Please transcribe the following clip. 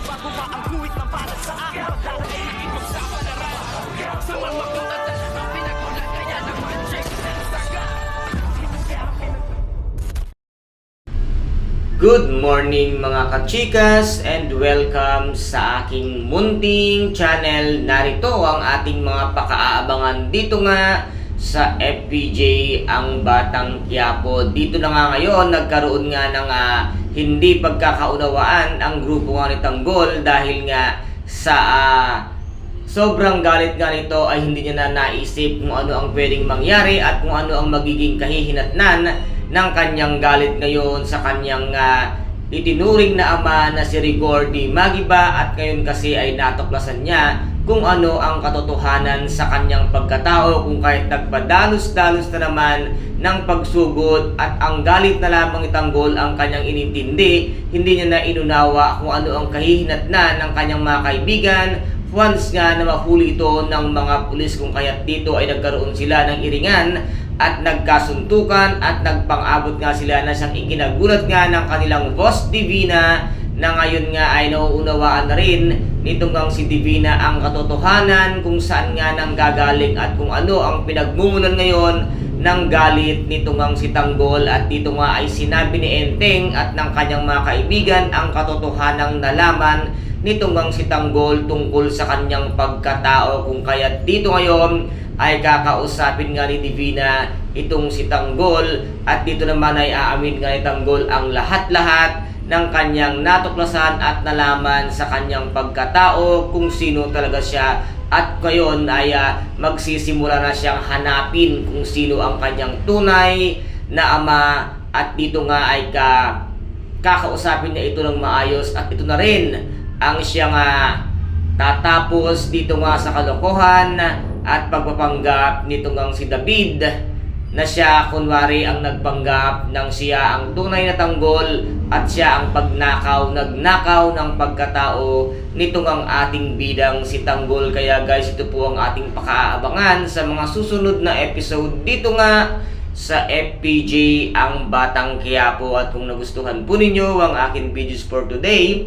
Ang guhit na para sa akin Dahil ipagsapalaran Sa mga katawan Ang pinagulat kaya naman Check na saga. Good morning mga kachikas and welcome sa aking munting channel. Narito ang ating mga pakaabangan dito nga sa FPJ ang Batang Quiapo. Dito na nga ngayon nagkaroon nga ng ah, hindi pagkakaunawaan ang grupo nga ni Tanggol dahil nga sa ah, sobrang galit nga nito ay hindi niya na naisip kung ano ang pwedeng mangyari at kung ano ang magiging kahihinatnan ng kanyang galit ngayon sa kanyang ah, itinuring na ama na si Rigordy Magiba at ngayon kasi ay natuklasan niya kung ano ang katotohanan sa kanyang pagkatao kung kahit nagpadalos-dalos na naman ng pagsugod at ang galit na lamang itanggol ang kanyang inintindi, hindi niya na inunawa kung ano ang kahihinatnan ng kanyang mga kaibigan. Once nga na mahuli ito ng mga pulis kung kaya't dito ay nagkaroon sila ng iringan at nagkasuntukan at nagpang-abot nga sila na siyang ikinagulat nga ng kanilang boss Divina na ngayon nga ay nauunawaan na rin nitong ang si Divina ang katotohanan kung saan nga nang gagaling at kung ano ang pinagmumulan ngayon ng galit nitong ang si Tanggol at dito nga ay sinabi ni Enteng at ng kanyang mga kaibigan ang katotohanang nalaman nitong ang si Tanggol tungkol sa kanyang pagkatao kung kaya dito ngayon ay kakausapin nga ni Divina itong si Tanggol. At dito naman ay aamin nga ni Tanggol ang lahat-lahat ng kanyang natuklasan at nalaman sa kanyang pagkatao kung sino talaga siya. At ngayon ay ah, magsisimula na siyang hanapin kung sino ang kanyang tunay na ama. At dito nga ay ka kakausapin niya ito ng maayos. At ito na rin ang siyang ah, tatapos dito nga sa kalokohan at pagpapanggap nito ngang si David na siya kunwari ang nagpanggap ng siya ang tunay na tanggol at siya ang pagnakaw, nagnakaw ng pagkatao nitong ang ating bidang si Tanggol. Kaya guys, ito po ang ating pakaabangan sa mga susunod na episode dito nga sa FPJ ang Batang Quiapo at kung nagustuhan po ninyo ang aking videos for today,